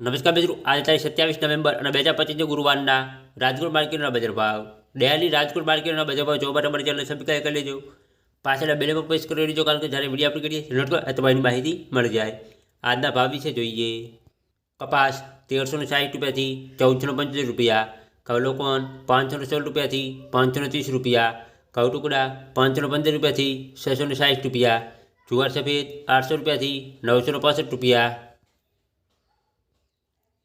નમસ્કાર મિત્રો, આજે તારીખ સત્યાવીસ નવેમ્બર અને બે હજાર પચીસની ગુરુવારના રાજકોટ માર્કેટના બજાર ભાવ. ડેલી રાજકોટ માર્કેટના બજાર ભાવ જોવા માટે અમારી ચેનલ સબસ્ક્રાઈબ કરી લેજો. પાછળ બેલે પર પ્રેસ કરી લેજો, કારણ કે જ્યારે વીડિયો આપણે કરીએ નોટ તમારી માહિતી મળી જાય. આજના ભાવ વિશે જોઈએ. કપાસ તેરસો ને સાઠ રૂપિયાથી ચૌદસો પંચોતેર રૂપિયા, કવલોકોન પાંચસો ને સોળ રૂપિયાથી પાંચસો ત્રીસ રૂપિયા ઘઉં ટુકડા પાંચસો પંદર રૂપિયાથી છસો સાઠ રૂપિયા, જુવાર સફેદ આઠસો રૂપિયાથી નવસો પાસઠ રૂપિયા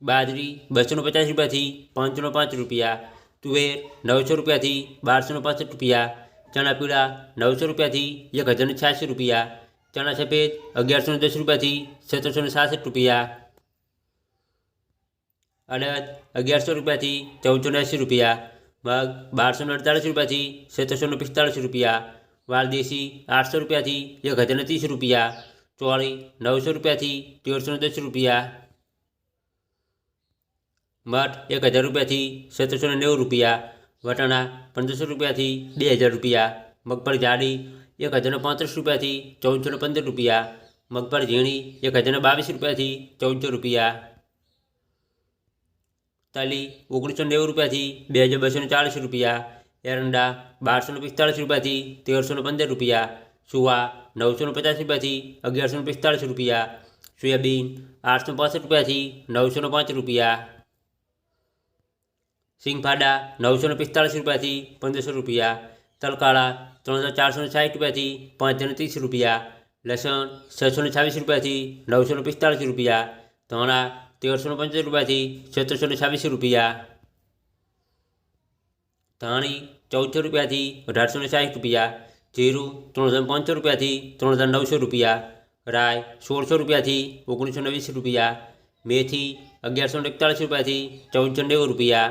બાજરી બસોને પચાસ રૂપિયાથી પાંચસો પાંચ રૂપિયા તુવેર નવસો રૂપિયાથી બારસો પાસઠ રૂપિયા ચણા પીળા નવસો રૂપિયાથી એક હજાર છ્યાસી રૂપિયા ચણા સફેદ અગિયારસો દસ રૂપિયાથી સત્તરસો સાસઠ રૂપિયા અડદ અગિયારસો રૂપિયાથી ચૌદસો એંસી રૂપિયા મગ બારસો અડતાલીસ રૂપિયાથી સત્તરસો પિસ્તાળીસ રૂપિયા વાલદેશી આઠસો રૂપિયાથી એક હજાર ત્રીસ રૂપિયા ચોળી નવસો રૂપિયાથી તેરસો દસ રૂપિયા મઠ એક હજાર રૂપિયાથી સત્તરસો ને નેવું રૂપિયા વટાણા પંદરસો રૂપિયાથી બે હજાર રૂપિયા મગફળી જાડી એક હજાર પાંત્રીસ રૂપિયાથી ચૌદસો ને પંદર રૂપિયા મગફળી ઝીણી એક હજાર બાવીસ રૂપિયાથી ચૌદસો રૂપિયા તલી ઓગણીસો નેવું રૂપિયાથી બે હજાર બસો ચાલીસ રૂપિયા એરંડા બારસો ને પિસ્તાળીસ રૂપિયાથી તેરસો ને પંદર રૂપિયા સુવા નવસો ને પચાસ રૂપિયાથી અગિયારસો ને પિસ્તાળીસ રૂપિયા સોયાબીન આઠસો પાસઠ રૂપિયાથી નવસો ને પાંચ રૂપિયા સિંગફાડા નવસો ને પિસ્તાળીસ રૂપિયાથી પંદરસો રૂપિયા, તલકાળા ત્રણ હજાર ચારસો ને સાઠ રૂપિયાથી પાંચ હજાર ત્રીસ રૂપિયા, લસણ છસો ને છવ્વીસ રૂપિયાથી નવસો ને પિસ્તાળીસ રૂપિયા, ધાણા તેરસો ને પંચોતેર રૂપિયાથી સત્તરસો ને છવ્વીસ રૂપિયા. ધાણી ચૌદસો રૂપિયાથી અઢારસો ને સાઠ રૂપિયા, જીરું ત્રણ હજાર પાંચસો રૂપિયાથી ત્રણ હજાર નવસો રૂપિયા રાય સોળસો રૂપિયાથી ઓગણીસો ને વીસ રૂપિયા, મેથી અગિયારસો ને એકતાળીસ રૂપિયાથી ચૌદસો નેવું રૂપિયા.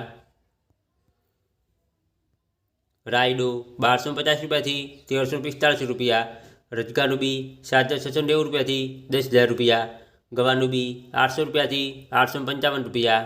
રાયડો બારસો પચાસ રૂપિયાથી તેરસો પિસ્તાળીસ રૂપિયા, રજગાનું બી સાત છસો નેવું રૂપિયાથી દસ હજાર રૂપિયા, ગવાનું બી આઠસો રૂપિયાથી આઠસો પંચાવન રૂપિયા